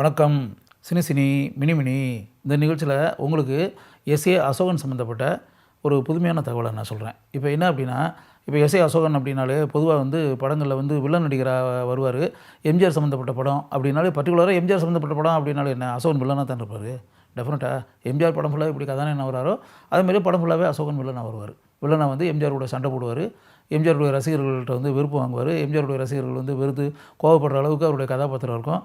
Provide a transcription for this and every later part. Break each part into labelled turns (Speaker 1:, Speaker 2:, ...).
Speaker 1: வணக்கம். Cine cine மினிமினி இந்த நிகழ்ச்சியில் உங்களுக்கு எஸ்ஏ அசோகன் சம்மந்தப்பட்ட ஒரு புதுமையான தகவலை நான் சொல்கிறேன் இப்போ என்ன அப்படின்னா இப்போ எஸ்ஏ அசோகன் அப்படின்னாலே பொதுவாக வந்து படங்களில் வந்து வில்லன் நடிகராக வருவார். எம்ஜிஆர் சம்மந்தப்பட்ட படம் அப்படின்னாலே பர்டிகுலராக எம்ஜிஆர் சம்மந்தப்பட்ட படம் அப்படின்னாலே என்ன அசோகன் வில்லனாக தான் இருப்பார்? டெஃபினட்டாக எம்ஜிஆர் படம் ஃபுல்லாக இப்படி கதாநாயகன் வராரோ அதேமாரி படம் ஃபுல்லாகவே அசோகன் வில்லனாக வருவார். வில்லனாக வந்து எம்ஜிஆரோட சண்டை போடுவார். எம்ஜிஆருடைய ரசிகர்கள்ட்ட வந்து விருப்பம் வாங்குவார். எம்ஜிஆருடைய ரசிகர்கள் வந்து வெறுத்து கோவப்படுற அளவுக்கு அவருடைய கதாபாத்திரம் இருக்கும்.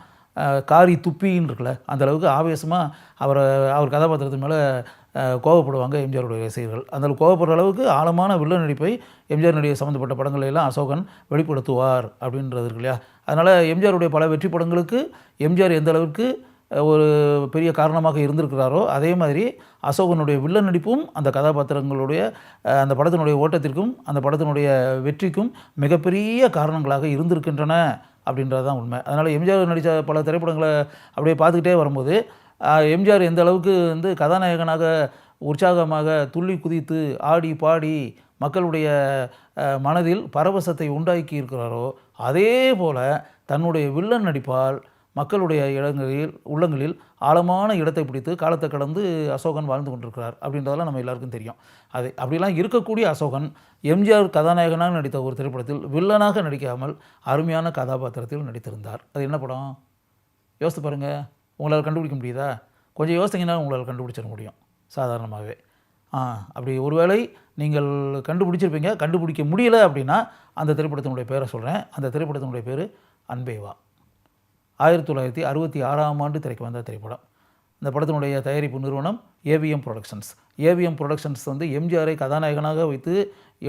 Speaker 1: காரி துப்பின்னு இருக்குல்ல அந்த அளவுக்கு ஆவேசமாக அவரை அவர் கதாபாத்திரத்து மேலே கோவப்படுவாங்க எம்ஜிஆருடைய ரசிகர்கள். அந்த கோவப்படுற அளவுக்கு ஆழமான வில்லன் நடிப்பை எம்ஜிஆர் நடிகை சம்மந்தப்பட்ட படங்களை எல்லாம் அசோகன் வெளிப்படுத்துவார் அப்படின்றது இருக்கு இல்லையா? அதனால் எம்ஜிஆருடைய பல வெற்றி படங்களுக்கு எம்ஜிஆர் எந்த அளவுக்கு ஒரு பெரிய காரணமாக இருந்திருக்கிறாரோ அதே மாதிரி அசோகனுடைய வில்ல நடிப்பும் அந்த கதாபாத்திரங்களுடைய அந்த படத்தினுடைய ஓட்டத்திற்கும் அந்த படத்தினுடைய வெற்றிக்கும் மிகப்பெரிய காரணங்களாக இருந்திருக்கின்றன. அப்படின்றது தான் உண்மை. அதனால் எம்ஜிஆர் நடித்த பல திரைப்படங்களை அப்படியே பார்த்துக்கிட்டே வரும்போது எம்ஜிஆர் எந்த அளவுக்கு வந்து கதாநாயகனாக உற்சாகமாக துள்ளி குதித்து ஆடி பாடி மக்களுடைய மனதில் பரவசத்தை உண்டாக்கி இருக்கிறாரோ அதே போல் தன்னுடைய வில்லன் நடிப்பால் மக்களுடைய இடங்களில் உள்ளங்களில் ஆழமான இடத்தை பிடித்து காலத்தை கடந்து அசோகன் வாழ்ந்து கொண்டிருக்கிறார் அப்படின்றதெல்லாம் நம்ம எல்லாருக்கும் தெரியும். அது அப்படிலாம் இருக்கக்கூடிய அசோகன் எம்ஜிஆர் கதாநாயகனாக நடித்த ஒரு திரைப்படத்தில் வில்லனாக நடிக்காமல் அருமையான கதாபாத்திரத்தில் நடித்திருந்தார். அது என்ன படம்? யோசித்து பாருங்கள் உங்களால் கண்டுபிடிக்க முடியுதா? கொஞ்சம் யோசித்தீங்கன்னா உங்களால் கண்டுபிடிச்சிட முடியும் சாதாரணமாகவே. ஆ அப்படி ஒருவேளை நீங்கள் கண்டுபிடிச்சிருப்பீங்க கண்டுபிடிக்க முடியல அப்படின்னா அந்த திரைப்படத்தினுடைய பேரை சொல்கிறேன் அந்த திரைப்படத்தினுடைய பேர் அன்பேவா. ஆயிரத்தி தொள்ளாயிரத்தி அறுபத்தி ஆறாம் ஆண்டு திரைக்கு வந்த திரைப்படம். இந்த படத்தினுடைய தயாரிப்பு நிறுவனம் ஏவிஎம் ப்ரொடக்ஷன்ஸ் ஏவிஎம் ப்ரொடக்ஷன்ஸ் வந்து எம்ஜிஆரை கதாநாயகனாக வைத்து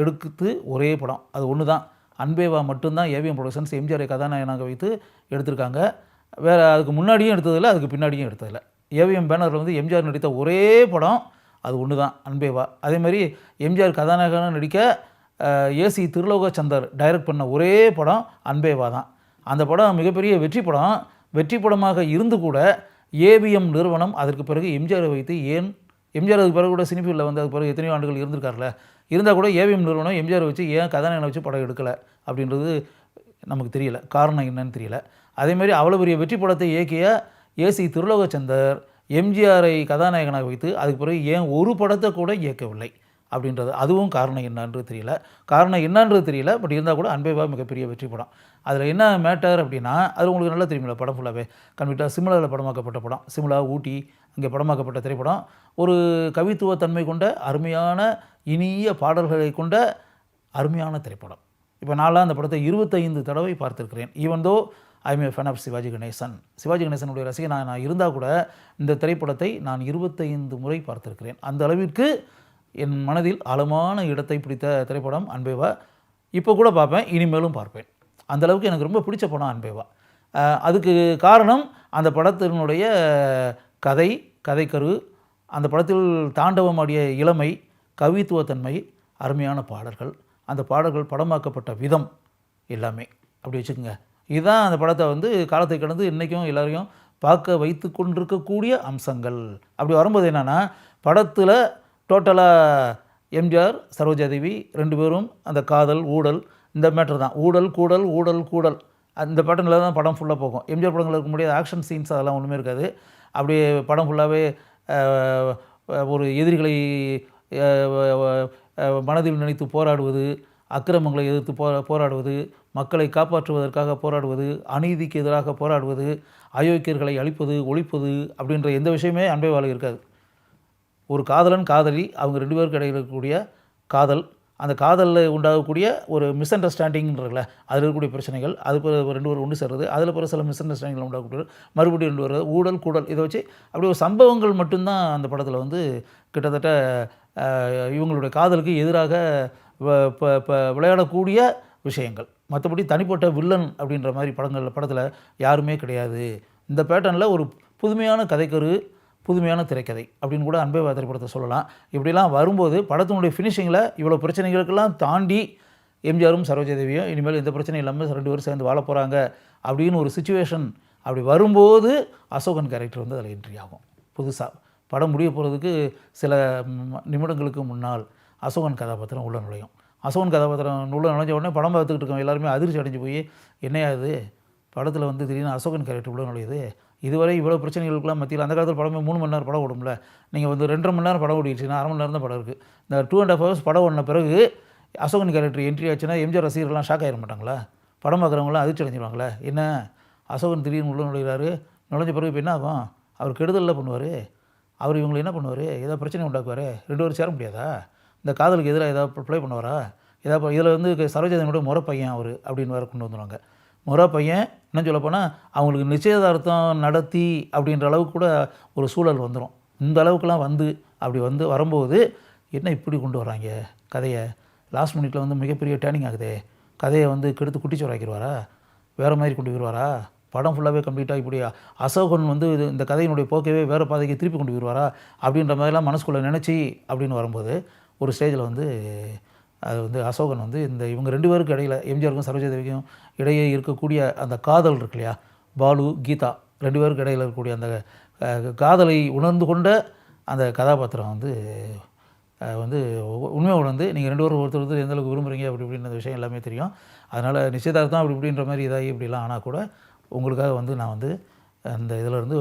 Speaker 1: எடுத்து ஒரே படம். அது ஒன்று தான் அன்பேவா மட்டும்தான் ஏவிஎம் ப்ரொடக்ஷன்ஸ் எம்ஜிஆரை கதாநாயகனாக வைத்து எடுத்திருக்காங்க. வேறு அதுக்கு முன்னாடியும் எடுத்ததில்லை அதுக்கு பின்னாடியும் எடுத்ததில்லை. ஏவிஎம் பேனரில் வந்து எம்ஜிஆர் நடித்த ஒரே படம் அது ஒன்று தான் அன்பேவா அதேமாதிரி எம்ஜிஆர் கதாநாயகனாக நடிக்க ஏசி திருலோகச்சந்தர் டைரக்ட் பண்ண ஒரே படம் அன்பேவா தான் அந்த படம் மிகப்பெரிய வெற்றி படம். வெற்றி படமாக இருந்து கூட ஏவிஎம் நிறுவனம் அதற்கு பிறகு எம்ஜிஆரை வைத்து ஏன் எம்ஜிஆர் அதுக்கு பிறகு கூட சினிஃபீல்டில் வந்து அதுக்கு பிறகு எத்தனையோ ஆண்டுகள் இருந்திருக்காருல இருந்தால் கூட ஏவிஎம் நிறுவனம் எம்ஜிஆரை வச்சு ஏன் கதாநாயகனை வச்சு படம் எடுக்கலை அப்படின்றது நமக்கு தெரியல. காரணம் என்னன்னு தெரியல. அதேமாதிரி அவ்வளோ பெரிய வெற்றி படத்தை இயக்கிய ஏசி திருலோகச்சந்தர் எம்ஜிஆரை கதாநாயகனாக வைத்து அதுக்கு பிறகு ஏன் ஒரு படத்தை கூட இயக்கவில்லை. அப்படின்றது அதுவும் காரணம் என்னன்றது தெரியல. காரணம் என்னன்றது தெரியல பட் இருந்தால் கூட அன்பேவா மிகப்பெரிய வெற்றி படம். அதில் என்ன மேட்டர் அப்படின்னா அது உங்களுக்கு நல்லா தெரியுமில்ல படம் ஃபுல்லாகவே கன்விட்டாக சிம்லாவில் படமாக்கப்பட்ட படம். சிம்லா ஊட்டி அங்கே படமாக்கப்பட்ட திரைப்படம். ஒரு கவித்துவ தன்மை கொண்ட அருமையான இனிய பாடல்களை கொண்ட அருமையான திரைப்படம். இப்போ நான்லாம் அந்த படத்தை இருபத்தைந்து தடவை பார்த்துருக்கிறேன். Even though I may fan of Sivaji Ganesan Sivaji கணேசனுடைய ரசிகனாக நான் இருந்தால் கூட இந்த திரைப்படத்தை நான் இருபத்தைந்து முறை பார்த்திருக்கிறேன். அந்த அளவிற்கு என் மனதில் ஆழமான இடத்தை பிடித்த திரைப்படம் அன்பேவா. இப்போ கூட பார்ப்பேன் இனிமேலும் பார்ப்பேன். அந்த அளவுக்கு எனக்கு ரொம்ப பிடிச்ச படம் அன்பேவா. அதுக்கு காரணம் அந்த படத்தினுடைய கதை கதைக்கரு அந்த படத்தில் தாண்டவமாடிய இளமை கவித்துவத்தன்மை அருமையான பாடல்கள் அந்த பாடல்கள் படமாக்கப்பட்ட விதம் எல்லாமே. அப்படி வச்சுக்கோங்க. இதுதான் அந்த படத்தை வந்து காலத்தை கடந்து இன்றைக்கும் எல்லோரையும் பார்க்க வைத்து கொண்டிருக்கக்கூடிய அம்சங்கள். அப்படி வரும்போது என்னென்னா படத்தில் டோட்டலாக எம்ஜிஆர் சரோஜாதேவி ரெண்டு பேரும் அந்த காதல் ஊடல் இந்த மேட்டர் தான். ஊடல் கூடல் ஊடல் கூடல். அந்த பேட்டர்னில் தான் படம் ஃபுல்லாக போகும். எம்ஜிஆர் படங்கள் இருக்க முடியாது ஆக்ஷன் சீன்ஸ் அதெல்லாம் ஒன்றுமே இருக்காது. அப்படியே படம் ஃபுல்லாகவே ஒரு எதிரிகளை மனதில் நினைத்து போராடுவது அக்கிரமங்களை எதிர்த்து போ போராடுவது மக்களை காப்பாற்றுவதற்காக போராடுவது அநீதிக்கு எதிராக போராடுவது அயோக்கியர்களை அழிப்பது ஒழிப்பது அப்படின்ற எந்த விஷயமே அன்பேவாவில் இருக்காது. ஒரு காதலன் காதலி அவங்க ரெண்டு பேருக்கு இடையில் இருக்கக்கூடிய காதல் அந்த காதலில் உண்டாகக்கூடிய ஒரு மிஸ் அண்டர்ஸ்டாண்டிங்ன்றல அதில் இருக்கக்கூடிய பிரச்சனைகள் அது பிறகு ரெண்டு பேரும் ஒன்று சேர்றது அதில் பிறகு சில மிஸ் அண்டர்ஸ்டாண்டிங் உண்டாகக்கூடிய மறுபடியும் ரெண்டு வர்றது ஊழல் கூடல் இதை வச்சு அப்படி ஒரு சம்பவங்கள் மட்டும்தான் அந்த படத்தில் வந்து கிட்டத்தட்ட இவங்களுடைய காதலுக்கு எதிராக வ- ப- ப- விளையாடக்கூடிய விஷயங்கள். மற்றபடி தனிப்பட்ட வில்லன் அப்படின்ற மாதிரி படங்கள் படத்தில் யாருமே கிடையாது. இந்த பேட்டர்னில் ஒரு புதுமையான கதைக்கரு புதுமையான திரைக்கதை அப்படின்னு கூட அன்பே திரைப்படத்தை சொல்லலாம். இப்படிலாம் வரும்போது படத்தினுடைய ஃபினிஷிங்கில் இவ்வளோ பிரச்சனைகளுக்கெல்லாம் தாண்டி எம்ஜிஆரும் சரோஜாதேவியும் இனிமேல் எந்த பிரச்சனையும் இல்லாமல் ரெண்டு பேரும் சேர்ந்து வாழ போகிறாங்க அப்படின்னு ஒரு சுச்சுவேஷன் அப்படி வரும்போது அசோகன் கேரக்டர் வந்து அதில் என்ட்ரி ஆகும். புதுசாக படம் முடிய போகிறதுக்கு சில நிமிடங்களுக்கு முன்னால் அசோகன் கதாபாத்திரம் உள்ள நுழையும். அசோகன் கதாபாத்திரம் உள்ள நுழைஞ்ச உடனே படம் பார்த்துக்கிட்டு இருக்கோம் எல்லாருமே அதிர்ச்சி அடைஞ்சு போய் என்னையா இது? படத்தில் வந்து திடீர்னு அசோகன் கேரக்டர் உள்ள நுழையுது. இதுவரை இவ்வளோ பிரச்சனைகளுக்குலாம் மத்தியில் அந்த காலத்தில் படமே மூணு மணி நேரம் படம் ஓடும்ல. நீங்கள் வந்து ரெண்டரை மணி நேரம் படம் ஓடிடுச்சுன்னா அரை மணி நேரம் தான் படம் இருக்குது இந்த டூ அண்ட் ஆஃப் ஹவர்ஸ் படம் ஓடின பிறகு அசோகன் கேரக்டர் என்ட்ரி ஆச்சுன்னா எம்ஜிஆர் ரசிகர்கள்லாம் ஷாக் ஆகிட மாட்டாங்களா? படம் பார்க்குறவங்களாம் அதிர்ச்சி அடைஞ்சிருவாங்களே? என்ன? அசோகன் திடீர்னு உள்ள நுழைகிறாரு நுழைஞ்ச பிறகு இப்போ என்ன ஆகும்? அவர் கெடுதலில் பண்ணுவார். அவர் இவங்களை என்ன பண்ணுவார்? ஏதாவது பிரச்சனை உண்டாக்குவார்? ரெண்டு பேரும் சேர முடியாதா? இந்த காதலுக்கு எதிராக ஏதாவது ப்ளே பண்ணுவாரா? ஏதாவது இதில் வந்து சரோஜாதனோட முறை பையன் அவர் அப்படின்னு வேறு கொண்டு வந்துடுவாங்க முறை பையன் என்ன சொல்ல போனால் அவங்களுக்கு நிச்சயதார்த்தம் நடத்தி அப்படின்ற அளவுக்கு கூட ஒரு சூழல் வந்துடும் இந்த அளவுக்குலாம் வந்து அப்படி வந்து வரும்போது என்ன இப்படி கொண்டு வராங்க கதையை லாஸ்ட் மினிட்ல வந்து மிகப்பெரிய டேர்னிங் ஆகுதே. கதையை வந்து கெடுத்து குட்டிச்சோறாக்கிடுவாரா? வேறு மாதிரி கொண்டு போயிடுவாரா படம் ஃபுல்லாகவே கம்ப்ளீட்டாக இப்படி அசோகன் வந்து இது இந்த கதையினுடைய போக்கவே வேறு பாதைக்கு திருப்பி கொண்டு போயிடுவாரா அப்படின்ற மாதிரிலாம் மனசுக்குள்ளே நினச்சி அப்படின்னு வரும்போது ஒரு ஸ்டேஜில் வந்து அது வந்து அசோகன் வந்து இந்த இவங்க ரெண்டு பேருக்கு இடையில எம்ஜிஆருக்கும் சரோஜாதேவிக்கும் இடையே இருக்கக்கூடிய அந்த காதல் இருக்கு இல்லையா? பாலு கீதா ரெண்டு பேருக்கு இடையில் இருக்கக்கூடிய அந்த காதலை உணர்ந்து கொண்ட அந்த கதாபாத்திரம் வந்து வந்து உண்மை உணர்ந்து நீங்கள் ரெண்டு பேரும் ஒருத்தர் ஒருத்தர் எந்த அளவுக்கு விரும்புகிறீங்க அப்படி இப்படின்ற விஷயம் எல்லாமே தெரியும். அதனால் நிச்சயதார்த்தம் அப்படி இப்படின்ற மாதிரி இதாகி இப்படிலாம் ஆனால் கூட உங்களுக்காக வந்து நான் வந்து அந்த இதில் இருந்து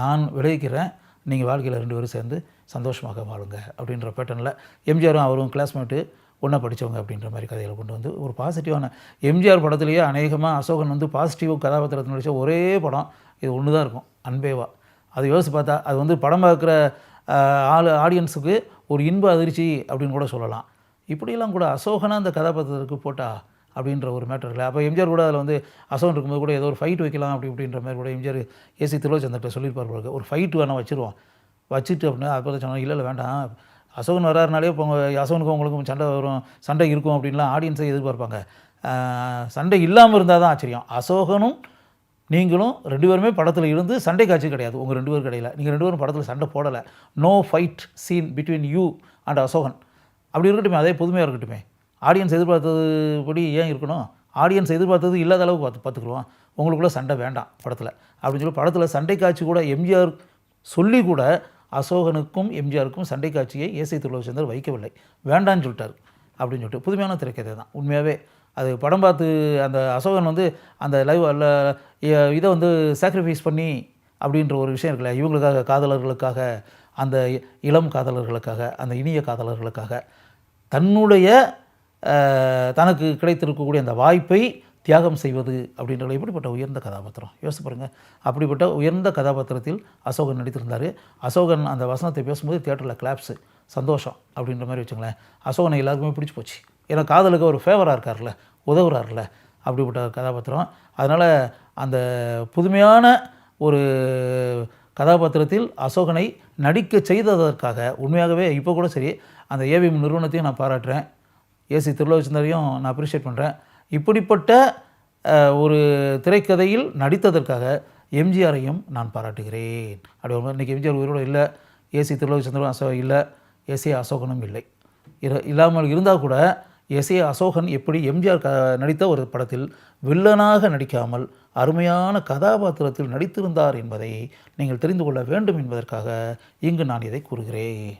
Speaker 1: நான் விளைவிக்கிறேன். நீங்கள் வாழ்க்கையில் ரெண்டு பேரும் சேர்ந்து சந்தோஷமாக வாழுங்க அப்படின்ற பேட்டர்னில் எம்ஜிஆரும் அவரும் கிளாஸ்மேட்டு ஒன்றா படித்தவங்க அப்படின்ற மாதிரி கதைகளை கொண்டு வந்து ஒரு பாசிட்டிவான எம்ஜிஆர் படத்துலேயே அநேகமாக அசோகன் வந்து பாசிட்டிவ் கதாபாத்திரத்தை நடித்த ஒரே படம். இது ஒன்று தான் இருக்கும். அன்பேவா. அது யோசித்து பார்த்தா அது வந்து படம் பார்க்குற ஆள் ஆடியன்ஸுக்கு ஒரு இன்ப அதிர்ச்சி அப்படின்னு கூட சொல்லலாம். இப்படியெல்லாம் கூட அசோகனாக அந்த கதாபாத்திரத்துக்கு போட்டா அப்படின்ற ஒரு மேட்டர் இல்லை அப்போ எம்ஜிஆர் கூட அதில் வந்து அசோகன் இருக்கும்போது கூட ஏதோ ஒரு ஃபைட் வைக்கலாம் அப்படி இப்படின்ற மாதிரி கூட எம்ஜிஆர் ஏசி திருவச்சந்திரட்ட சொல்லியிருப்பார் ஒரு ஃபைட்டு வேணால் வச்சுருவோம். வச்சுட்டு அப்படின்னா அப்போ சொன்னால் இல்லை இல்லை வேண்டாம். அசோகன் வராருனாலே இப்போ உங்க அசோகனுக்கும் உங்களுக்கும் சண்டை வரும் சண்டை இருக்கும் அப்படின்லாம் ஆடியன்ஸை எதிர்பார்ப்பாங்க. சண்டை இல்லாமல் இருந்தால் தான் ஆச்சரியம். அசோகனும் நீங்களும் ரெண்டு பேருமே படத்தில் இருந்து சண்டை காட்சி கிடையாது உங்கள் ரெண்டு பேரும் கிடையாது நீங்கள் ரெண்டு பேரும் படத்தில் சண்டை போடலை. No fight scene between you and Ashokan. அப்படி இருக்கட்டுமே அதே புதுமையாக இருக்கட்டுமே. ஆடியன்ஸ் எதிர்பார்த்தது படி ஏன் இருக்கணும்? ஆடியன்ஸ் எதிர்பார்த்தது இல்லாத அளவு பார்த்து பார்த்துக்குருவோம் உங்களுக்குள்ளே சண்டை வேண்டாம் படத்தில். அப்படின்னு சொல்லி படத்தில் சண்டை காட்சி கூட எம்ஜிஆர் சொல்லி கூட அசோகனுக்கும் எம்ஜிஆருக்கும் சண்டை காட்சியை ஏசி திருலோச்சந்தர் வைக்கவில்லை. வேண்டான்னு சொல்லிட்டார் அப்படின்னு சொல்லிட்டு புதுமையான திரைக்கதை தான். உண்மையாகவே அது படம் பார்த்து அந்த அசோகன் வந்து அந்த லைவ் அல்ல இதை வந்து சாக்ரிஃபைஸ் பண்ணி அப்படின்ற ஒரு விஷயம் இருக்குல்ல இவங்களுக்காக காதலர்களுக்காக அந்த இளம் காதலர்களுக்காக அந்த இனிய காதலர்களுக்காக தன்னுடைய தனக்கு கிடைத்திருக்கக்கூடிய அந்த வாய்ப்பை தியாகம் செய்வது அப்படின்றது எப்படிப்பட்ட உயர்ந்த கதாபாத்திரம். யோசிச்சு பாருங்கள் அப்படிப்பட்ட உயர்ந்த கதாபாத்திரத்தில் அசோகன் நடித்திருந்தார். அசோகன் அந்த வசனத்தை பேசும்போது தியேட்டரில் கிளாப்ஸு சந்தோஷம் அப்படின்ற மாதிரி வச்சுங்களேன். அசோகனை எல்லாருக்குமே பிடிச்சி போச்சு. ஏன்னா காதலுக்கு ஒரு ஃபேவராக இருக்கார்ல உதவுறாருல அப்படிப்பட்ட கதாபாத்திரம். அதனால் அந்த புதுமையான ஒரு கதாபாத்திரத்தில் அசோகனை நடிக்க செய்ததற்காக உண்மையாகவே இப்போ கூட சரி அந்த ஏவிஎம் நிறுவனத்தையும் நான் பாராட்டுறேன். ஏசி திருலோச்சந்தரையும் நான் அப்ரிஷியேட் பண்ணுறேன் இப்படிப்பட்ட ஒரு திரைக்கதையில் நடித்ததற்காக எம்ஜிஆரையும் நான் பாராட்டுகிறேன். அப்படி ஒரு இன்றைக்கி எம்ஜிஆர் உயிரோடு இல்லை. ஏசி திருலோச்சந்திரன் அசோ இல்லை. ஏசி அசோகனும் இல்லை. இல்லாமல் இருந்தால் கூட எஸ்ஏ அசோகன் எப்படி எம்ஜிஆர் க நடித்த ஒரு படத்தில் வில்லனாக நடிக்காமல் அருமையான கதாபாத்திரத்தில் நடித்திருந்தார் என்பதை நீங்கள் தெரிந்து கொள்ள வேண்டும் என்பதற்காக இங்கு நான் இதை கூறுகிறேன்.